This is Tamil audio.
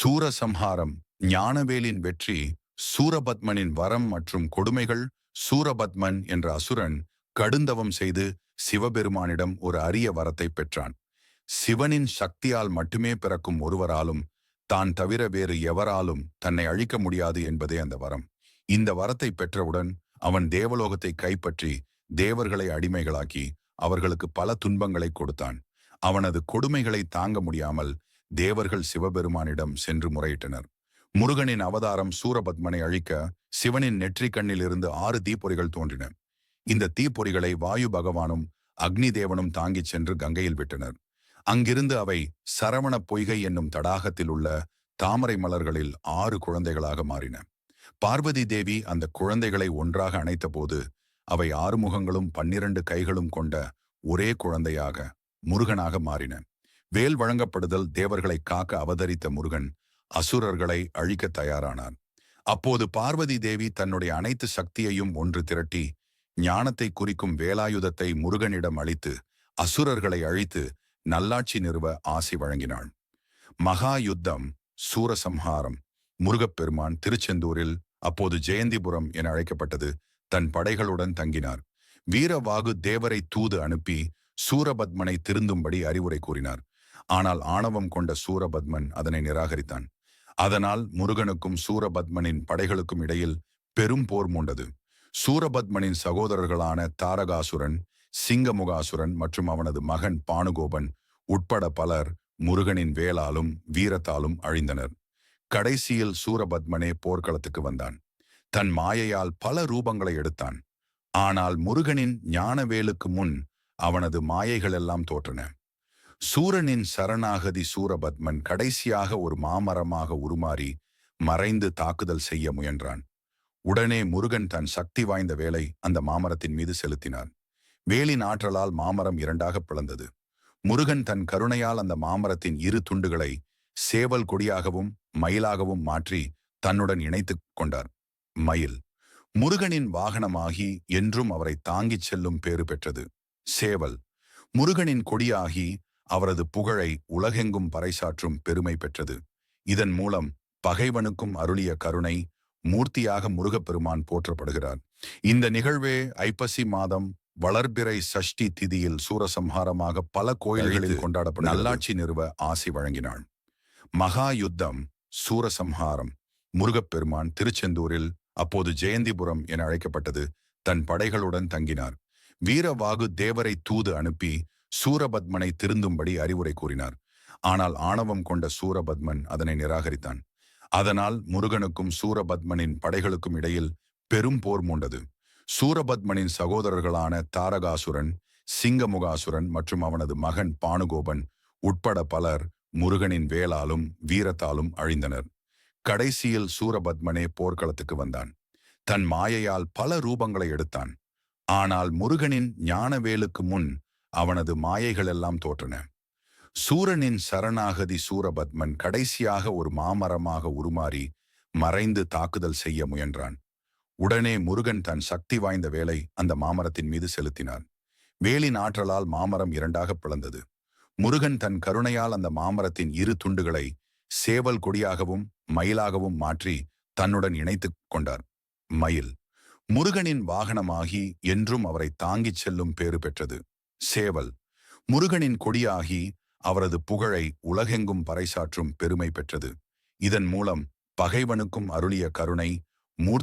சூரசம்ஹாரம் ஞானவேலின் வெற்றி சூரபத்மனின் வரம் மற்றும் கொடுமைகள் சூரபத்மன் என்ற அசுரன் கடுந்தவம் செய்து சிவபெருமானிடம் ஒரு அரிய வரத்தை பெற்றான். சிவனின் சக்தியால் மட்டுமே பிறக்கும் ஒருவராலும் தான் தவிர வேறு எவராலும் தன்னை அழிக்க முடியாது என்பதே அந்த வரம். இந்த வரத்தை பெற்றவுடன் அவன் தேவலோகத்தை கைப்பற்றி தேவர்களை அடிமைகளாக்கி அவர்களுக்கு பல துன்பங்களை கொடுத்தான். அவனது கொடுமைகளை தாங்க முடியாமல் தேவர்கள் சிவபெருமானிடம் சென்று முறையிட்டனர். முருகனின் அவதாரம் சூரபத்மனை அழிக்க சிவனின் நெற்றிக் கண்ணில் இருந்து ஆறு தீப்பொறிகள் தோன்றின. இந்த தீப்பொறிகளை வாயு பகவானும் அக்னி தேவனும் தாங்கிச் சென்று கங்கையில் விட்டனர். அங்கிருந்து அவை சரவண பொய்கை என்னும் தடாகத்தில் உள்ள தாமரை மலர்களில் ஆறு குழந்தைகளாக மாறின. பார்வதி தேவி அந்த குழந்தைகளை ஒன்றாக அணைத்தபோது அவை ஆறு முகங்களும் பன்னிரண்டு கைகளும் கொண்ட ஒரே குழந்தையாக முருகனாக மாறின. வேல் வழங்கப்படுதல் தேவர்களை காக்க அவதரித்த முருகன் அசுரர்களை அழிக்க தயாரானார். அப்போது பார்வதி தேவி தன்னுடைய அனைத்து சக்தியையும் ஒன்று திரட்டி ஞானத்தை குறிக்கும் வேலாயுதத்தை முருகனிடம் அளித்து அசுரர்களை அழித்து நல்லாட்சி நிறுவ ஆசை வழங்கினாள். மகா யுத்தம் சூரசம்ஹாரம் முருகப்பெருமான் திருச்செந்தூரில் அப்போது ஜெயந்திபுரம் என அழைக்கப்பட்டது தன் படைகளுடன் தங்கினார். வீரவாகு தேவரை தூது அனுப்பி சூரபத்மனை திருந்தும்படி அறிவுரை கூறினார். ஆனால் ஆணவம் கொண்ட சூரபத்மன் அதனை நிராகரித்தான். அதனால் முருகனுக்கும் சூரபத்மனின் படைகளுக்கும் இடையில் பெரும் போர் மூண்டது. சூரபத்மனின் சகோதரர்களான தாரகாசுரன் சிங்கமுகாசுரன் மற்றும் அவனது மகன் பானுகோபன் உட்பட பலர் முருகனின் வேளாலும் வீரத்தாலும் அழிந்தனர். கடைசியில் சூரபத்மனே போர்க்களத்துக்கு வந்தான். தன் மாயையால் பல ரூபங்களை எடுத்தான். ஆனால் முருகனின் ஞானவேலுக்கு முன் அவனது மாயைகளெல்லாம் தோற்றன. சூரனின் சரணாகதி சூரபத்மன் கடைசியாக ஒரு மாமரமாக உருமாறி மறைந்து தாக்குதல் செய்ய முயன்றான். உடனே முருகன் தன் சக்தி வாய்ந்த வேலை அந்த மாமரத்தின் மீது செலுத்தினான். வேலின் ஆற்றலால் மாமரம் இரண்டாக பிளந்தது. முருகன் தன் கருணையால் அந்த மாமரத்தின் இரு துண்டுகளை சேவல் கொடியாகவும் மயிலாகவும் மாற்றி தன்னுடன் இணைத்துக் கொண்டார். மயில். முருகனின் வாகனமாகி என்றும் அவரை தாங்கிச் செல்லும் பேறு பெற்றது. சேவல். முருகனின் கொடியாகி அவரது புகழை உலகெங்கும் பறைசாற்றும் பெருமை பெற்றது. இதன் மூலம் பகைவனுக்கும் அருளிய கருணை மூர்த்தியாக முருகப்பெருமான் போற்றப்படுகிறார். இந்த நிகழ்வே ஐப்பசி மாதம் வளர்பிறை சஷ்டி திதியில் சூரசம்ஹாரமாக பல கோயில்களில் கொண்டாடப்படும் நல்லாட்சி நிறுவ ஆசி வழங்கினாள். மகா யுத்தம் சூரசம்ஹாரம் முருகப்பெருமான் திருச்செந்தூரில் அப்போது ஜெயந்திபுரம் என அழைக்கப்பட்டது தன் படைகளுடன் தங்கினார். வீரவாகு தேவரை தூது அனுப்பி சூரபத்மனை திருந்தும்படி அறிவுரை கூறினார். ஆனால் ஆணவம் கொண்ட சூரபத்மன் அதனை நிராகரித்தான். அதனால் முருகனுக்கும் சூரபத்மனின் படைகளுக்கும் இடையில் பெரும் போர் மூண்டது. சூரபத்மனின் சகோதரர்களான தாரகாசுரன் சிங்கமுகாசுரன் மற்றும் அவனது மகன் பானுகோபன் உட்பட பலர் முருகனின் வேளாலும் வீரத்தாலும் அழிந்தனர். கடைசியில் சூரபத்மனே போர்க்களத்துக்கு வந்தான். தன் மாயையால் பல ரூபங்களை எடுத்தான். ஆனால் முருகனின் ஞானவேலுக்கு முன் அவனது மாயைகளெல்லாம் தோற்றன. சூரனின் சரணாகதி சூரபத்மன் கடைசியாக ஒரு மாமரமாக உருமாறி மறைந்து தாக்குதல் செய்ய முயன்றான். உடனே முருகன் தன் சக்தி வாய்ந்த வேலை அந்த மாமரத்தின் மீது செலுத்தினான். வேலின் ஆற்றலால் மாமரம் இரண்டாக பிளந்தது. முருகன் தன் கருணையால் அந்த மாமரத்தின் இரு துண்டுகளை சேவல் கொடியாகவும் மயிலாகவும் மாற்றி தன்னுடன் இணைத்துக் கொண்டார். மயில். முருகனின் வாகனமாகி என்றும் அவரை தாங்கிச் செல்லும் பேறு பெற்றது. சேவல். முருகனின் கொடியாகி அவரது புகழை உலகெங்கும் பறைசாற்றும் பெருமை பெற்றது. இதன் மூலம் பகைவனுக்கும் அருளிய கருணை